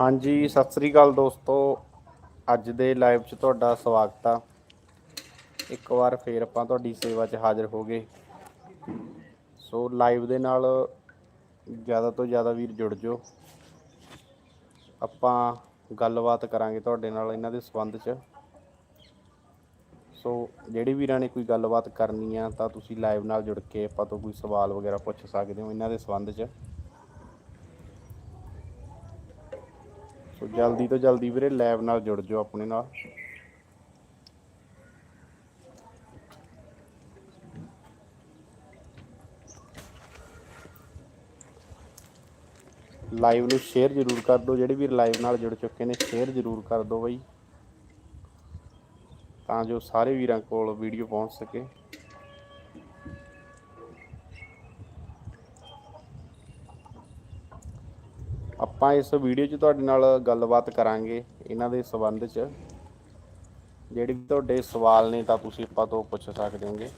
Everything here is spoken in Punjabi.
ਹਾਂਜੀ, ਸਤਿ ਸ੍ਰੀ ਅਕਾਲ ਦੋਸਤੋ। ਅੱਜ ਦੇ ਲਾਈਵ 'ਚ ਤੁਹਾਡਾ ਸਵਾਗਤ ਆ। ਇੱਕ ਵਾਰ ਫੇਰ ਆਪਾਂ ਤੁਹਾਡੀ ਸੇਵਾ 'ਚ ਹਾਜ਼ਰ ਹੋ ਗਏ। ਸੋ ਲਾਈਵ ਦੇ ਨਾਲ ਜ਼ਿਆਦਾ ਤੋਂ ਜ਼ਿਆਦਾ ਵੀਰ ਜੁੜ ਜਾਓ। ਆਪਾਂ ਗੱਲਬਾਤ ਕਰਾਂਗੇ ਤੁਹਾਡੇ ਨਾਲ ਇਹਨਾਂ ਦੇ ਸੰਬੰਧ 'ਚ। ਸੋ ਜਿਹੜੇ ਵੀਰਾਂ ਨੇ ਕੋਈ ਗੱਲਬਾਤ ਕਰਨੀ ਆ ਤਾਂ ਤੁਸੀਂ ਲਾਈਵ ਨਾਲ ਜੁੜ ਕੇ ਆਪਾਂ ਤੋਂ ਕੋਈ ਸਵਾਲ ਵਗੈਰਾ ਪੁੱਛ ਸਕਦੇ ਹੋ ਇਹਨਾਂ ਦੇ ਸੰਬੰਧ 'ਚ। ਸੋ ਜਲਦੀ ਤੋਂ ਜਲਦੀ ਵੀਰੇ ਲਾਈਵ ਨਾਲ ਜੁੜ ਜਾਓ ਆਪਣੇ ਨਾਲ। ਲਾਈਵ ਨੂੰ ਸ਼ੇਅਰ ਜ਼ਰੂਰ ਕਰ ਦਿਓ, ਜਿਹੜੇ ਵੀਰ ਲਾਈਵ ਨਾਲ ਜੁੜ ਚੁੱਕੇ ਨੇ, ਸ਼ੇਅਰ ਜ਼ਰੂਰ ਕਰ ਦਿਓ ਬਈ। ਤਾਂ ਜੋ ਸਾਰੇ ਵੀਰਾਂ ਕੋਲ ਵੀਡੀਓ ਪਹੁੰਚ ਸਕੇ। ਆਪਾਂ ਇਸ ਵੀਡੀਓ 'ਚ ਤੁਹਾਡੇ ਨਾਲ ਗੱਲਬਾਤ ਕਰਾਂਗੇ ਇਹਨਾਂ ਦੇ ਸੰਬੰਧ 'ਚ। ਜਿਹੜੇ ਵੀ ਤੁਹਾਡੇ ਸਵਾਲ ਨੇ ਤਾਂ ਤੁਸੀਂ ਆਪਾਂ ਤੋਂ ਪੁੱਛ ਸਕਦੇ ਹੋਗੇ।